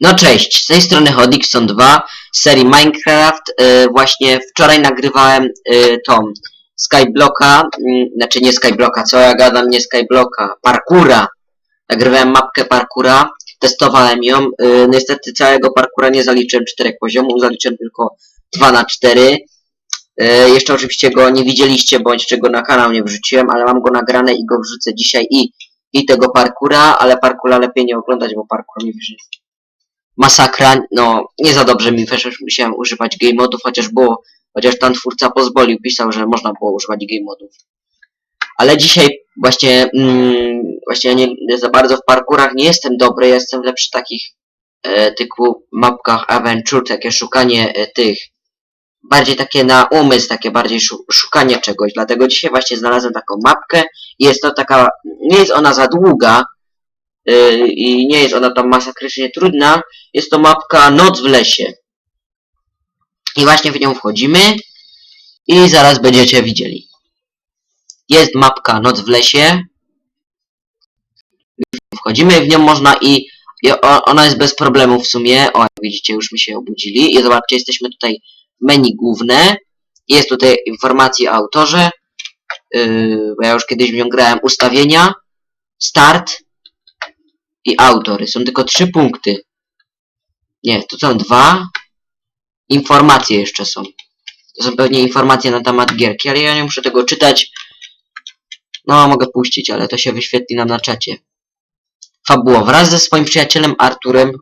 No cześć, z tej strony Hodixon 2 z serii Minecraft. Y, właśnie wczoraj nagrywałem y, tą Skyblocka, y, znaczy nie Skyblocka, co ja gadam, nie Skyblocka, parkura. Nagrywałem mapkę parkura, testowałem ją. Y, niestety całego parkura nie zaliczyłem czterech poziomów, zaliczyłem tylko 2 na 4. Y, jeszcze oczywiście go nie widzieliście, bądź czego na kanał nie wrzuciłem, ale mam go nagrane i go wrzucę dzisiaj i, i tego parkura, ale parkura lepiej nie oglądać, bo parkur mi wyszedł masakra, no nie za dobrze mi wyszło, już musiałem używać game modów, chociaż było, chociaż tam twórca pozwolił, pisał, że można było używać game modów. Ale dzisiaj właśnie, mm, właśnie ja nie za bardzo w parkurach nie jestem dobry, jestem lepszy w takich e, typu mapkach adventure, takie szukanie e, tych, bardziej takie na umysł, takie bardziej szu szukanie czegoś, dlatego dzisiaj właśnie znalazłem taką mapkę jest to taka, nie jest ona za długa, yy, i nie jest ona tam masakrycznie trudna. Jest to mapka Noc w lesie. I właśnie w nią wchodzimy i zaraz będziecie widzieli. Jest mapka Noc w lesie. Wchodzimy w nią można i, ona jest bez problemu w sumie. O, jak widzicie, już mi się obudzili. I zobaczcie, jesteśmy tutaj w menu główne. Jest tutaj informacje o autorze. Yy, bo ja już kiedyś w nią grałem. Ustawienia. Start i autory. Są tylko trzy punkty. Nie, to są dwa. Informacje jeszcze są. To są pewnie informacje na temat gierki, ale ja nie muszę tego czytać. No, mogę puścić, ale to się wyświetli nam na czacie. Fabuła. Wraz ze swoim przyjacielem Arturem,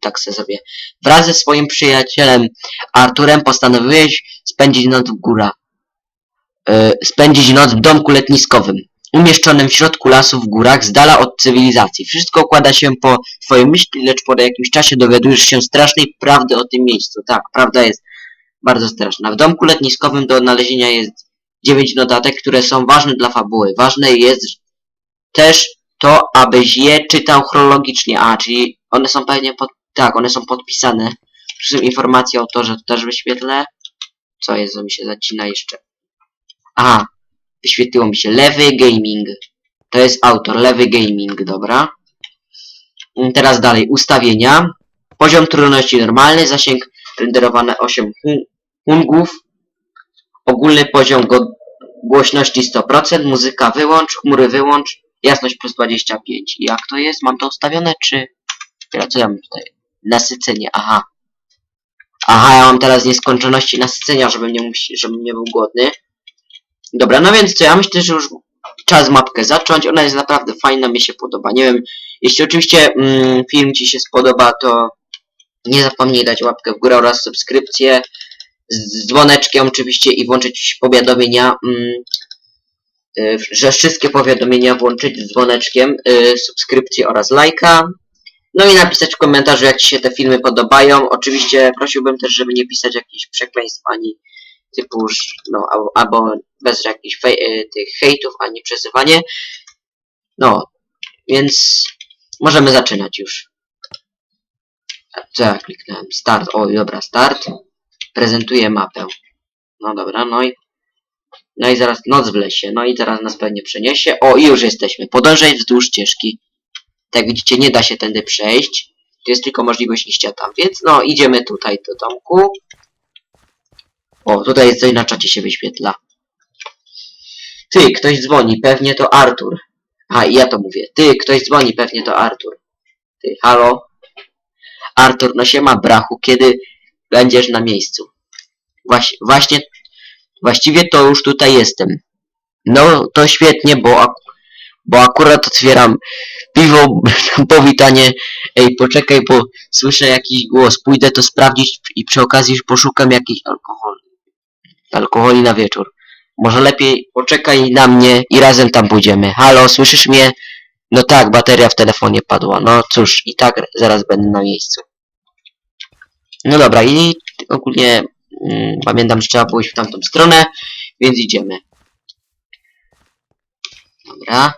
tak se zrobię. Wraz ze swoim przyjacielem Arturem postanowiłeś spędzić noc w góra. Yy, spędzić noc w domku letniskowym umieszczonym w środku lasu w górach, z dala od cywilizacji. Wszystko układa się po twojej myśli, lecz po jakimś czasie dowiadujesz się strasznej prawdy o tym miejscu. Tak, prawda jest bardzo straszna. W domku letniskowym do odnalezienia jest dziewięć notatek, które są ważne dla fabuły. Ważne jest też to, abyś je czytał chronologicznie. A, czyli one są pewnie pod... Tak, one są podpisane. Tu są informacje o to, że to też wyświetlę. Co jest, mi się zacina jeszcze. Aha, wyświetliło mi się Lewy Gaming. To jest autor, Lewy Gaming, dobra. Mm, Teraz dalej, ustawienia. Poziom trudności normalny, zasięg renderowane 8 hu- hungów. Ogólny poziom go głośności 100%, muzyka wyłącz, chmury wyłącz, jasność plus 25. I Jak to jest? Mam to ustawione, czy... Co ja mam tutaj? Nasycenie, aha. Aha, ja mam teraz nieskończoności nasycenia, żebym nie, żebym nie był głodny. Dobra, no więc co, ja myślę, że już czas mapkę zacząć. Ona jest naprawdę fajna, mi się podoba. Nie wiem, jeśli oczywiście mm, film Ci się spodoba, to nie zapomnij dać łapkę w górę oraz subskrypcję z dzwoneczkiem oczywiście i włączyć powiadomienia, mm, y, że wszystkie powiadomienia włączyć z dzwoneczkiem, y, subskrypcję oraz lajka. No i napisać w komentarzu, jak Ci się te filmy podobają. Oczywiście prosiłbym też, żeby nie pisać jakichś przekleństw ani typu, no, albo, bez jakichś fej, y, tych hejtów, ani przezywanie. No, więc możemy zaczynać już. A Co ja kliknąłem? Start. O, dobra, start. Prezentuję mapę. No dobra, no i no i zaraz noc w lesie. No i teraz nas pewnie przeniesie. O, i już jesteśmy. Podążaj wzdłuż ścieżki. Tak widzicie, nie da się tędy przejść. Tu jest tylko możliwość iścia tam. Więc no, idziemy tutaj do domku. O, tutaj jest coś na czacie się wyświetla. Ty, ktoś dzwoni, pewnie to Artur. A, ja to mówię. Ty, ktoś dzwoni, pewnie to Artur. Ty, halo? Artur, no się ma brachu, kiedy będziesz na miejscu? Waś, właśnie, właściwie to już tutaj jestem. No, to świetnie, bo, ak bo akurat otwieram piwo, powitanie. Ej, poczekaj, bo słyszę jakiś głos. Pójdę to sprawdzić i przy okazji poszukam jakiś alkohol. Alkoholi na wieczór. Może lepiej poczekaj na mnie i razem tam pójdziemy. Halo, słyszysz mnie? No tak, bateria w telefonie padła. No cóż, i tak zaraz będę na miejscu. No dobra, i ogólnie mm, pamiętam, że trzeba pójść w tamtą stronę, więc idziemy. Dobra,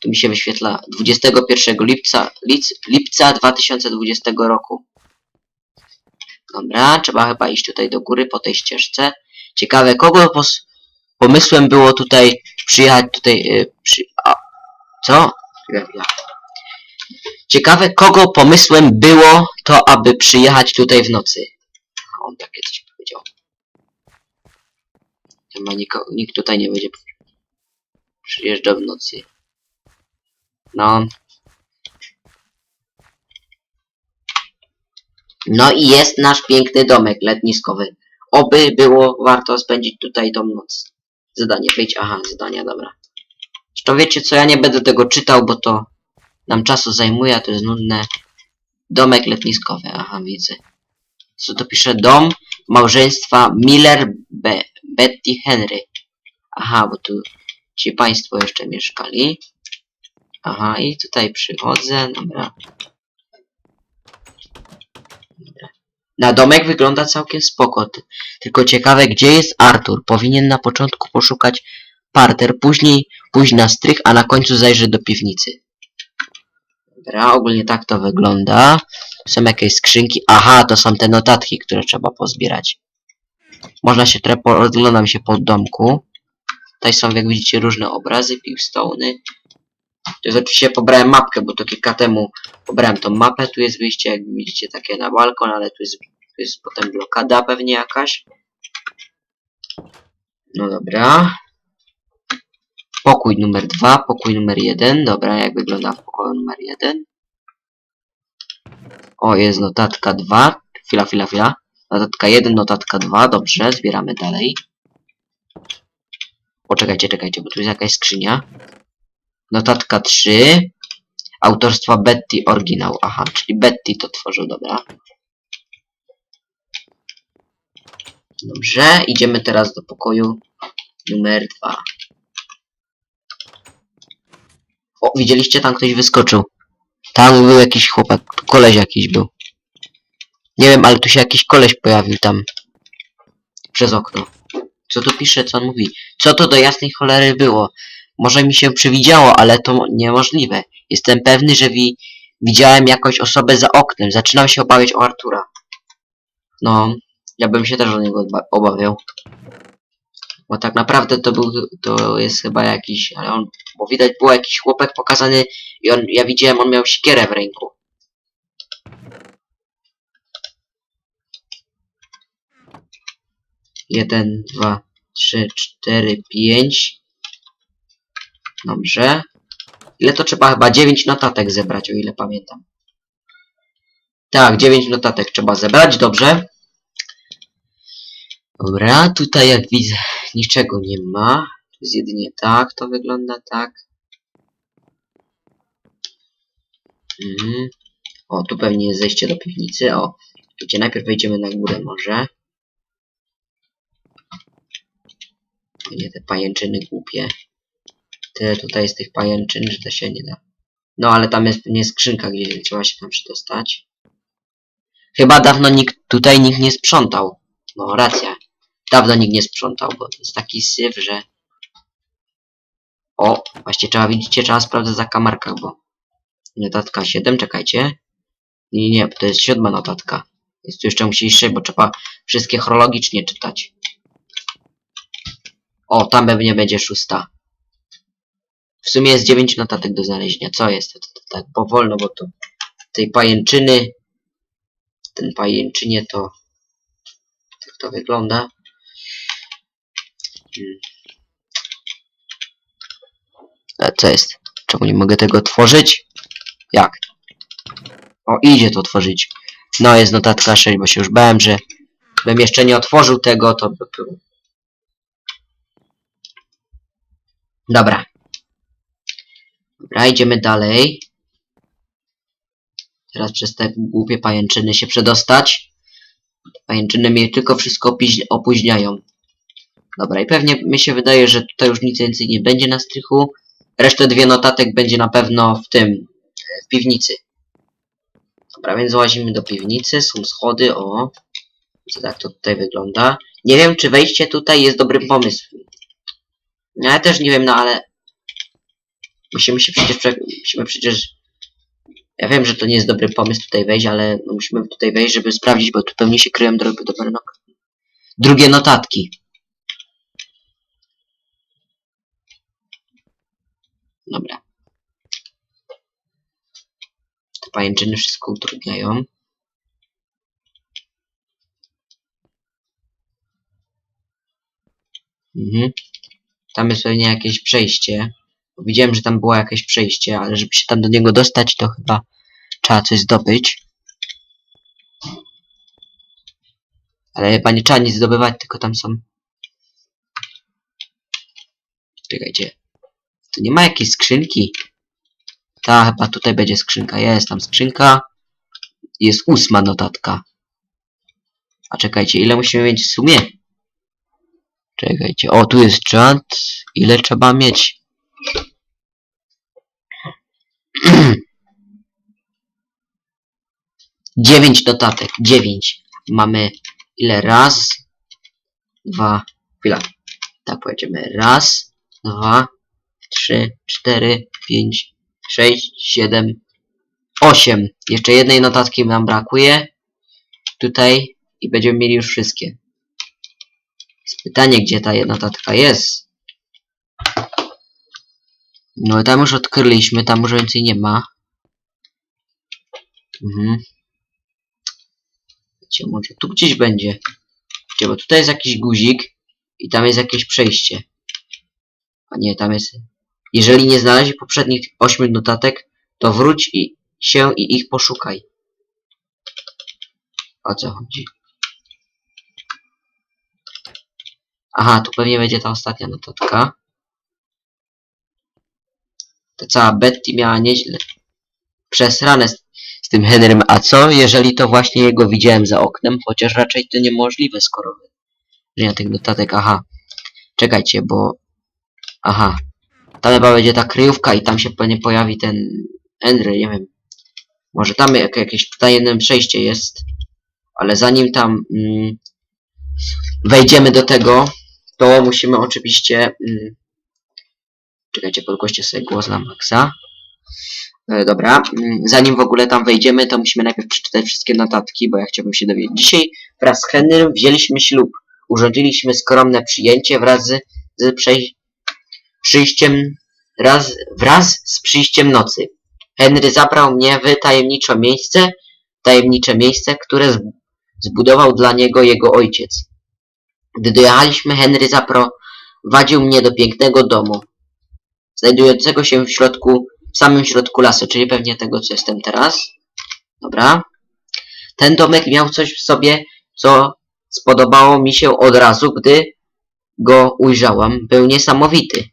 tu mi się wyświetla 21 lipca, lic, lipca 2020 roku. Dobra, trzeba chyba iść tutaj do góry po tej ścieżce. Ciekawe, kogo pos pomysłem było tutaj przyjechać tutaj. y, przy, a, co? Ciekawe, kogo pomysłem było to, aby przyjechać tutaj w nocy. On takie coś powiedział. Chyba nikt tutaj nie będzie przyjeżdżał w nocy. No. No i jest nasz piękny domek letniskowy. Oby było warto spędzić tutaj tą noc. Zadanie, wyjdź. Aha, zadania, dobra. Zresztą wiecie co, ja nie będę tego czytał, bo to nam czasu zajmuje, a to jest nudne. Domek letniskowy, aha, widzę. Co to pisze? Dom małżeństwa Miller Be Betty Henry. Aha, bo tu ci państwo jeszcze mieszkali. Aha, i tutaj przychodzę, dobra. Dobra. Na domek wygląda całkiem spoko. ty- Tylko ciekawe, gdzie jest Artur? Powinien na początku poszukać parter, później pójść na strych, a na końcu zajrzeć do piwnicy. Dobra, ogólnie tak to wygląda. Są jakieś skrzynki. Aha, to są te notatki, które trzeba pozbierać. Można się trochę, po- rozglądam się po domku. Tutaj są, jak widzicie, różne obrazy, pivstone'y. To jest oczywiście pobrałem mapkę, bo to kilka temu pobrałem tą mapę. Tu jest wyjście, jak widzicie, takie na balkon, ale tu jest, tu jest potem blokada pewnie jakaś. No dobra. Pokój numer dwa, pokój numer jeden. Dobra, jak wygląda w pokoju numer jeden. O, jest notatka 2. Chwila, chwila, chwila. Notatka 1, notatka 2. Dobrze, zbieramy dalej. Poczekajcie, czekajcie, bo tu jest jakaś skrzynia. Notatka 3. Autorstwa Betty oryginał. Aha, czyli Betty to tworzył, dobra. Dobrze, idziemy teraz do pokoju numer 2. O, widzieliście? Tam ktoś wyskoczył. Tam był jakiś chłopak, koleś jakiś był. Nie wiem, ale tu się jakiś koleś pojawił tam. Przez okno. Co tu pisze, co on mówi? Co to do jasnej cholery było? Może mi się przywidziało, ale to niemożliwe. Jestem pewny, że wi widziałem jakąś osobę za oknem. Zaczynam się obawiać o Artura. No, ja bym się też o niego oba- obawiał. Bo tak naprawdę to był, to jest chyba jakiś, ale on, bo widać było jakiś chłopak pokazany i on, ja widziałem, on miał siekierę w ręku. Jeden, dwa, trzy, cztery, pięć. Dobrze. Ile to trzeba? Chyba dziewięć notatek zebrać, o ile pamiętam. Tak, dziewięć notatek trzeba zebrać, dobrze. Dobra, tutaj jak widzę niczego nie ma. To jest jedynie tak, to wygląda tak. Mhm. O, tu pewnie jest zejście do piwnicy. O, wiecie, najpierw wejdziemy na górę może. Nie, te pajęczyny głupie. Tyle tutaj jest tych pajęczyn, że to się nie da. No, ale tam jest pewnie skrzynka, gdzie trzeba się tam przydostać. Chyba dawno nikt, tutaj nikt nie sprzątał. No, racja. Dawno nikt nie sprzątał, bo to jest taki syf, że... O, właśnie trzeba, widzicie, trzeba sprawdzać za kamarkach, bo... Notatka 7, czekajcie. Nie, nie, to jest siódma notatka. Jest tu jeszcze musi iść sześć, bo trzeba wszystkie chronologicznie czytać. O, tam pewnie będzie szósta. W sumie jest 9 notatek do znalezienia. Co jest? To, to, to tak powolno, bo to tej pajęczyny, ten pajęczynie to tak to wygląda. Hmm. A co jest? Czemu nie mogę tego otworzyć? Jak? O, idzie to otworzyć. No, jest notatka 6, bo się już bałem, że bym jeszcze nie otworzył tego, to by było. Dobra. Dobra, idziemy dalej. Teraz przez te głupie pajęczyny się przedostać. Pajęczyny mnie tylko wszystko opóźniają. Dobra, i pewnie mi się wydaje, że tutaj już nic więcej nie będzie na strychu. Resztę dwie notatek będzie na pewno w tym, e, w piwnicy. Dobra, więc łazimy do piwnicy, są schody, o. Co tak to tutaj wygląda. Nie wiem, czy wejście tutaj jest dobrym pomysłem. No, Ja też nie wiem, no ale... Musimy się przecież... Prze... Musimy przecież... Ja wiem, że to nie jest dobry pomysł tutaj wejść, ale no musimy tutaj wejść, żeby sprawdzić, bo tu pewnie się kryją drogi do Bernok. Drugie notatki. Dobra. pajęczyny wszystko utrudniają. Mhm. Tam jest pewnie jakieś przejście. Widziałem, że tam było jakieś przejście, ale żeby się tam do niego dostać, to chyba trzeba coś zdobyć. Ale chyba nie trzeba nic zdobywać, tylko tam są... Czekajcie. Tu nie ma jakiejś skrzynki. Ta, chyba tutaj będzie skrzynka. Jest tam skrzynka. Jest ósma notatka. A czekajcie, ile musimy mieć w sumie? Czekajcie, o tu jest czat. Ile trzeba mieć? Dziewięć notatek, dziewięć. Mamy ile? Raz, dwa, chwila. Tak pojedziemy. Raz, dwa, trzy, cztery, pięć, sześć, siedem, osiem. Jeszcze jednej notatki nam brakuje. Tutaj i będziemy mieli już wszystkie. Jest pytanie, gdzie ta jedna notatka jest. No tam już odkryliśmy, tam już więcej nie ma. Mhm. Wiecie, może tu gdzieś będzie. Wiecie, bo tutaj jest jakiś guzik i tam jest jakieś przejście. A nie, tam jest... Jeżeli nie znaleźli poprzednich ośmiu notatek, to wróć i się i ich poszukaj. O co chodzi? Aha, tu pewnie będzie ta ostatnia notatka. Ta cała Betty miała nieźle przesrane z, z tym Henrym. A co, jeżeli to właśnie jego widziałem za oknem? Chociaż raczej to niemożliwe, skoro że nie tych notatek. Aha. Czekajcie, bo... Aha. Tam chyba będzie ta kryjówka i tam się pewnie pojawi ten Henry, nie wiem. Może tam jak, jakieś tajemne przejście jest. Ale zanim tam mm, wejdziemy do tego, to musimy oczywiście... Mm, czekajcie, podgłoście sobie głos na maksa. E, dobra, mm, zanim w ogóle tam wejdziemy, to musimy najpierw przeczytać wszystkie notatki, bo ja chciałbym się dowiedzieć. Dzisiaj wraz z Henrym wzięliśmy ślub. Urządziliśmy skromne przyjęcie wraz z, przyjściem raz, wraz z przyjściem nocy. Henry zabrał mnie w tajemnicze miejsce, tajemnicze miejsce, które zbudował dla niego jego ojciec. Gdy dojechaliśmy, Henry zaprowadził mnie do pięknego domu, znajdującego się w środku, w samym środku lasu, czyli pewnie tego, co jestem teraz. Dobra. Ten domek miał coś w sobie, co spodobało mi się od razu, gdy go ujrzałam. Był niesamowity.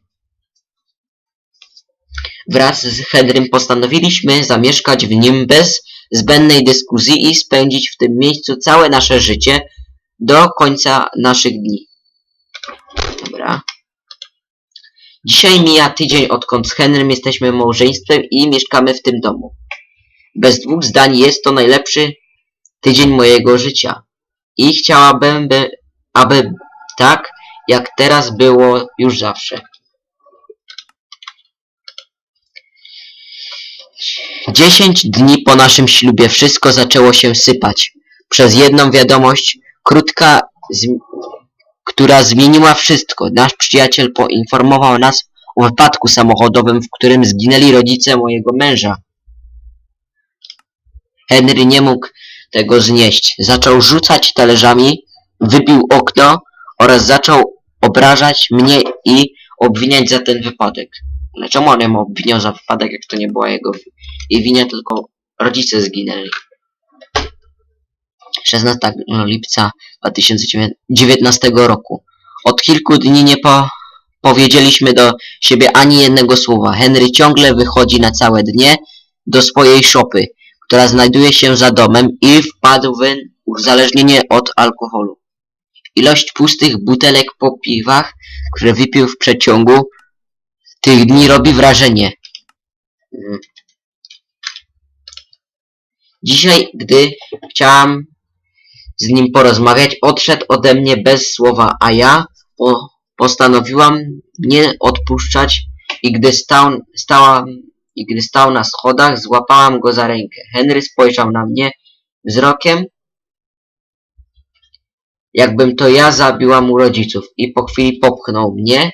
Wraz z Henrym postanowiliśmy zamieszkać w nim bez zbędnej dyskusji i spędzić w tym miejscu całe nasze życie do końca naszych dni. Dobra. Dzisiaj mija tydzień odkąd z Henrym jesteśmy małżeństwem i mieszkamy w tym domu. Bez dwóch zdań jest to najlepszy tydzień mojego życia. I chciałabym, by, aby tak, jak teraz było już zawsze. Dziesięć dni po naszym ślubie wszystko zaczęło się sypać. Przez jedną wiadomość, krótka, która zmieniła wszystko. Nasz przyjaciel poinformował nas o wypadku samochodowym, w którym zginęli rodzice mojego męża. Henry nie mógł tego znieść. Zaczął rzucać talerzami, wybił okno oraz zaczął obrażać mnie i obwiniać za ten wypadek. Ale czemu on ją obwiniał za wypadek, jak to nie była jego wi- jej wina, tylko rodzice zginęli. 16 lipca 2019 roku. Od kilku dni nie po powiedzieliśmy do siebie ani jednego słowa. Henry ciągle wychodzi na całe dnie do swojej szopy, która znajduje się za domem i wpadł w uzależnienie od alkoholu. Ilość pustych butelek po piwach, które wypił w przeciągu tych dni robi wrażenie. Mm. Dzisiaj, gdy chciałam z nim porozmawiać, odszedł ode mnie bez słowa, a ja po, postanowiłam nie odpuszczać i gdy stał, stałam, i gdy stał na schodach, złapałam go za rękę. Henry spojrzał na mnie wzrokiem, jakbym to ja zabiła mu rodziców i po chwili popchnął mnie,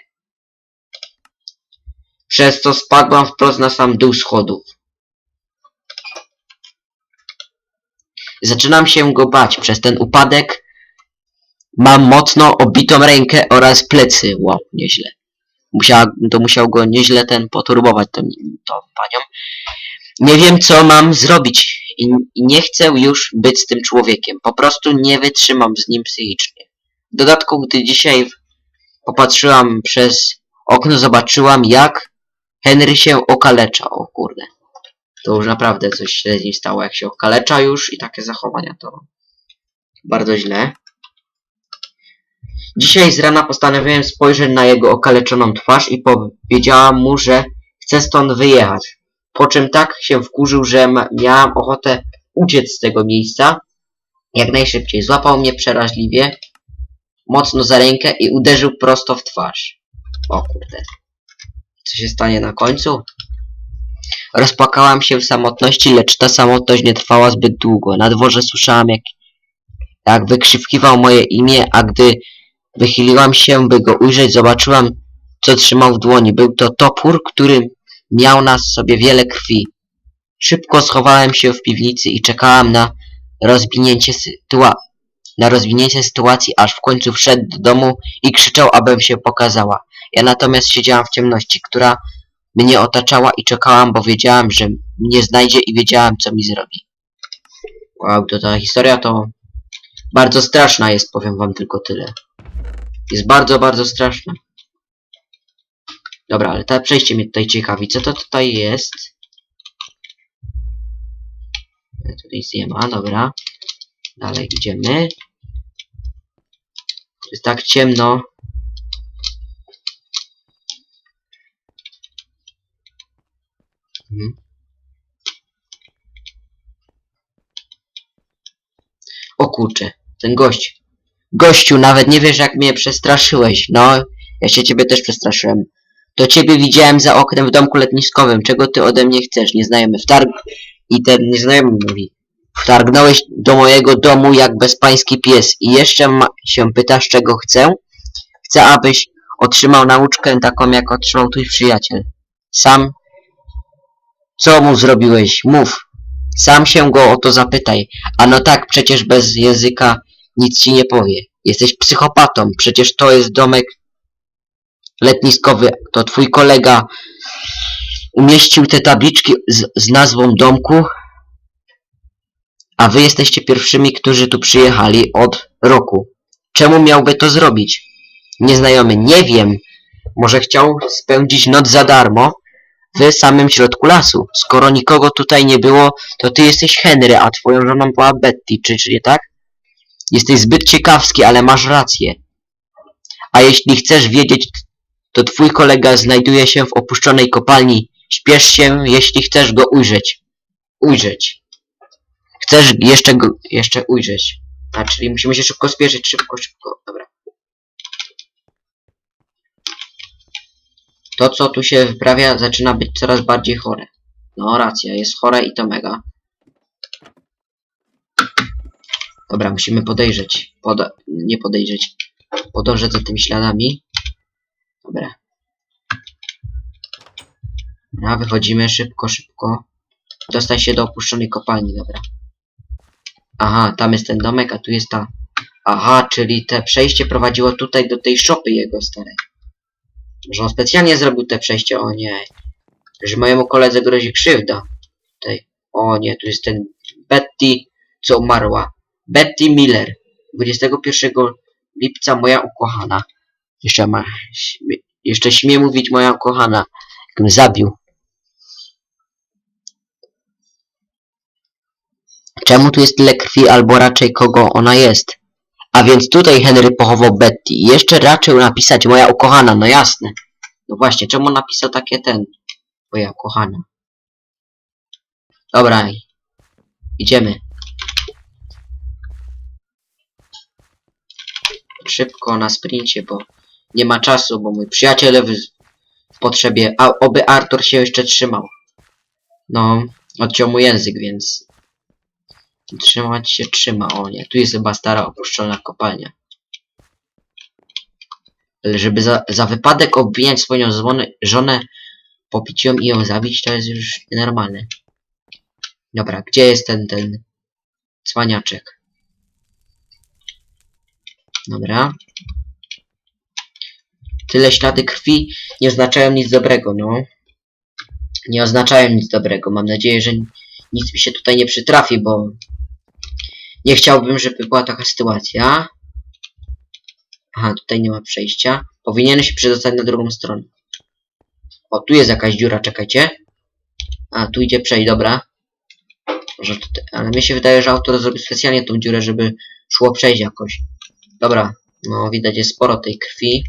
przez co spadłam wprost na sam dół schodów. Zaczynam się go bać. Przez ten upadek mam mocno obitą rękę oraz plecy. Wow, nieźle. Musiała, to musiał go nieźle ten poturbować, tą, tą panią. Nie wiem, co mam zrobić i, i nie chcę już być z tym człowiekiem. Po prostu nie wytrzymam z nim psychicznie. W dodatku, gdy dzisiaj popatrzyłam przez okno, zobaczyłam, jak Henry się okalecza. O kurde. To już naprawdę coś źle z nim stało, jak się okalecza już i takie zachowania to bardzo źle. Dzisiaj z rana postanowiłem spojrzeć na jego okaleczoną twarz i powiedziałam mu, że chcę stąd wyjechać. Po czym tak się wkurzył, że miałam ochotę uciec z tego miejsca jak najszybciej. Złapał mnie przeraźliwie, mocno za rękę i uderzył prosto w twarz. O kurde. Co się stanie na końcu? Rozpłakałam się w samotności, lecz ta samotność nie trwała zbyt długo. Na dworze słyszałam, jak, jak wykrzykiwał moje imię, a gdy wychyliłam się, by go ujrzeć, zobaczyłam, co trzymał w dłoni. Był to topór, który miał na sobie wiele krwi. Szybko schowałem się w piwnicy i czekałam na rozwinięcie sytua na rozwinięcie sytuacji, aż w końcu wszedł do domu i krzyczał, abym się pokazała. Ja natomiast siedziałam w ciemności, która mnie otaczała i czekałam, bo wiedziałam, że mnie znajdzie i wiedziałam, co mi zrobi. Wow, to ta historia to bardzo straszna jest, powiem wam tylko tyle. Jest bardzo, bardzo straszna. Dobra, ale to przejście mnie tutaj ciekawi. Co to tutaj jest? E, Tutaj nie ma, dobra. Dalej idziemy. Jest tak ciemno. Mhm. O kurcze, ten gość. Gościu, nawet nie wiesz jak mnie przestraszyłeś. No, ja się ciebie też przestraszyłem. To ciebie widziałem za oknem w domku letniskowym. Czego ty ode mnie chcesz? Nieznajomy wtarg... I ten nieznajomy mówi. Wtargnąłeś do mojego domu jak bezpański pies i jeszcze się pytasz czego chcę? Chcę, abyś otrzymał nauczkę taką jak otrzymał twój przyjaciel. Sam... Co mu zrobiłeś? Mów. Sam się go o to zapytaj. A no tak, przecież bez języka nic ci nie powie. Jesteś psychopatą. Przecież to jest domek letniskowy. To twój kolega umieścił te tabliczki z, z nazwą domku. A wy jesteście pierwszymi, którzy tu przyjechali od roku. Czemu miałby to zrobić? Nieznajomy, nie wiem. Może chciał spędzić noc za darmo w samym środku lasu. Skoro nikogo tutaj nie było, to ty jesteś Henry, a twoją żoną była Betty, czy, czy nie tak? Jesteś zbyt ciekawski, ale masz rację. A jeśli chcesz wiedzieć, to twój kolega znajduje się w opuszczonej kopalni. Śpiesz się, jeśli chcesz go ujrzeć. Ujrzeć. Chcesz jeszcze go, jeszcze ujrzeć. A, czyli musimy się szybko spieszyć, szybko, szybko. Dobra. To, co tu się wyprawia, zaczyna być coraz bardziej chore. No, racja, jest chore i to mega. Dobra, musimy podejrzeć. Poda nie podejrzeć. Podążać za tymi śladami. Dobra. Dobra, wychodzimy szybko, szybko. Dostaj się do opuszczonej kopalni, dobra. Aha, tam jest ten domek, a tu jest ta... Aha, czyli te przejście prowadziło tutaj do tej szopy jego starej. Że on specjalnie zrobił te przejście, o nie. Że mojemu koledze grozi krzywda. Tutaj. O nie, tu jest ten Betty, co umarła. Betty Miller. 21 lipca moja ukochana. Jeszcze ma... Jeszcze śmie mówić moja ukochana. Jakbym zabił. Czemu tu jest tyle krwi, albo raczej kogo ona jest? A więc tutaj Henry pochował Betty. Jeszcze raczył napisać moja ukochana, no jasne. No właśnie, czemu napisał takie ten? Moja ukochana. Dobra, idziemy. Szybko na sprincie, bo nie ma czasu, bo mój przyjaciel w potrzebie, a oby Artur się jeszcze trzymał. No, odciął mu język, więc Trzymać się trzyma, o nie. Tu jest chyba stara opuszczona kopalnia. Ale żeby za, za wypadek obwiniać swoją żonę, żonę, popić ją i ją zabić, to jest już nienormalne. Dobra, gdzie jest ten, ten Cwaniaczek. Dobra. Tyle ślady krwi nie oznaczają nic dobrego, no. Nie oznaczają nic dobrego. Mam nadzieję, że nic mi się tutaj nie przytrafi, bo nie chciałbym, żeby była taka sytuacja. Aha, tutaj nie ma przejścia. Powinienem się przedostać na drugą stronę. O, tu jest jakaś dziura, czekajcie. A, tu idzie przejść, dobra. Może tutaj, ale mi się wydaje, że autor zrobił specjalnie tą dziurę, żeby szło przejść jakoś. Dobra, no widać jest sporo tej krwi.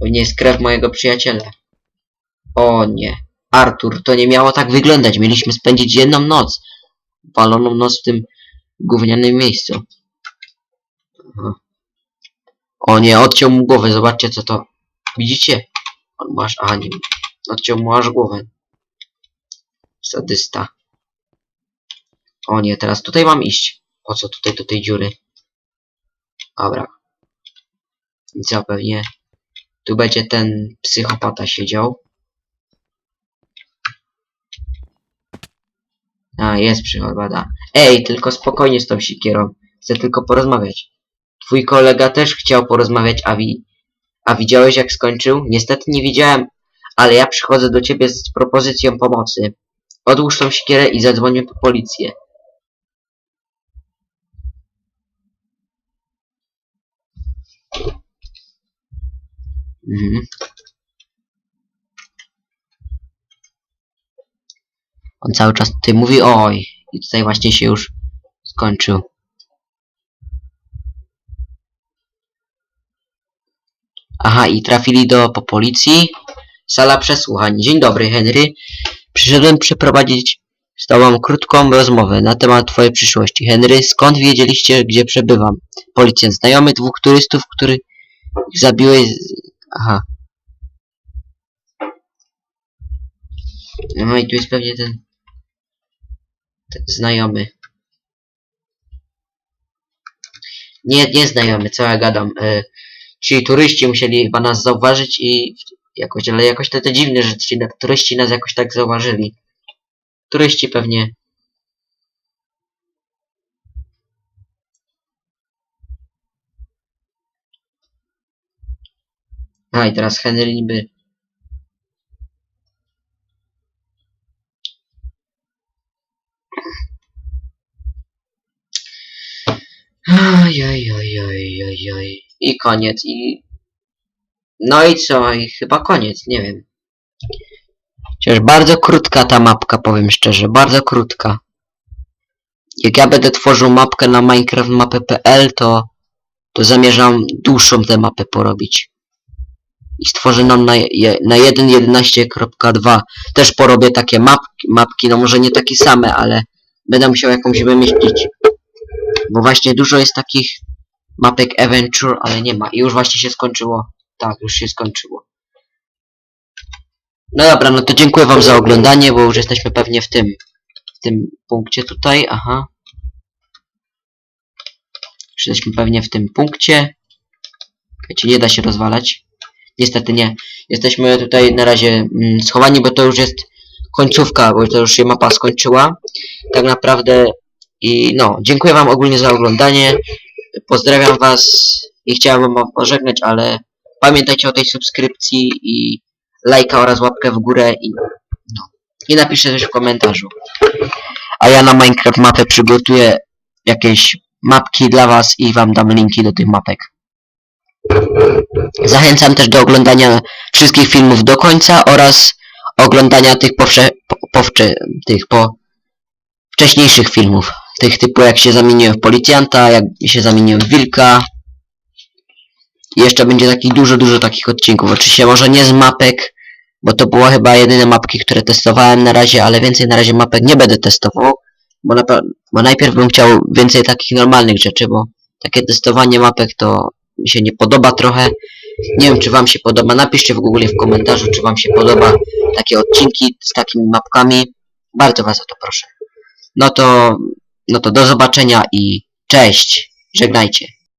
Pewnie jest krew mojego przyjaciela. O nie. Artur, to nie miało tak wyglądać. Mieliśmy spędzić jedną noc. Waloną noc w tym gównianym miejscu. O nie, odciął mu głowę. Zobaczcie co to. Widzicie? On masz... Aha, nie. Odciął mu aż głowę. Sadysta. O nie, teraz tutaj mam iść. Po co tutaj do tej dziury? Dobra. I co, pewnie tu będzie ten psychopata siedział. A, jest psychopata. Ej, tylko spokojnie z tą sikierą. Chcę tylko porozmawiać. Twój kolega też chciał porozmawiać, a, wi a widziałeś jak skończył? Niestety nie widziałem, ale ja przychodzę do ciebie z propozycją pomocy. Odłóż tą sikierę i zadzwonię po policję. Mhm. On cały czas tutaj mówi oj. I tutaj właśnie się już skończył. Aha, i trafili do po policji. Sala przesłuchań. Dzień dobry, Henry. Przyszedłem przeprowadzić z tobą krótką rozmowę na temat twojej przyszłości. Henry, skąd wiedzieliście, gdzie przebywam? Policjant. Znajomy dwóch turystów, których zabiłeś... Aha. No i tu jest pewnie ten... znajomy. Nie, nie znajomy, co ja gadam. E, ci turyści musieli chyba nas zauważyć i jakoś, ale jakoś to, to dziwne, że ci turyści nas jakoś tak zauważyli. Turyści pewnie. A i teraz Henry niby. Oj, oj, oj, I koniec, i... No i co? I chyba koniec, nie wiem. Chociaż bardzo krótka ta mapka, powiem szczerze, bardzo krótka. Jak ja będę tworzył mapkę na minecraftmapy.pl, to, to zamierzam dłuższą tę mapę porobić. I stworzę nam na, na 1.11.2 też porobię takie mapki, mapki, no może nie takie same, ale będę musiał jakąś wymyślić. Bo właśnie dużo jest takich mapek Adventure, ale nie ma. I już właśnie się skończyło. Tak, już się skończyło. No dobra, no to dziękuję wam za oglądanie, bo już jesteśmy pewnie w tym, w tym punkcie tutaj, aha. Już jesteśmy pewnie w tym punkcie. Wiecie, nie da się rozwalać. Niestety nie. Jesteśmy tutaj na razie mm, schowani, bo to już jest końcówka, bo to już się mapa skończyła. Tak naprawdę i no, dziękuję wam ogólnie za oglądanie. Pozdrawiam was i chciałem wam pożegnać, ale pamiętajcie o tej subskrypcji i lajka oraz łapkę w górę i no. I napiszcie coś w komentarzu. A ja na Minecraft mapę przygotuję jakieś mapki dla was i wam dam linki do tych mapek. Zachęcam też do oglądania wszystkich filmów do końca oraz oglądania tych powcze, tych po wcześniejszych filmów. Tych typu jak się zamieniłem w policjanta, jak się zamieniłem w wilka. Jeszcze będzie takich dużo, dużo takich odcinków. Oczywiście może nie z mapek, bo to była chyba jedyne mapki, które testowałem na razie, ale więcej na razie mapek nie będę testował. Bo, na, bo najpierw bym chciał więcej takich normalnych rzeczy, bo takie testowanie mapek to mi się nie podoba trochę. Nie wiem, czy wam się podoba. Napiszcie w Google w komentarzu, czy wam się podoba takie odcinki z takimi mapkami. Bardzo was o to proszę. No to, no to do zobaczenia i cześć. Żegnajcie.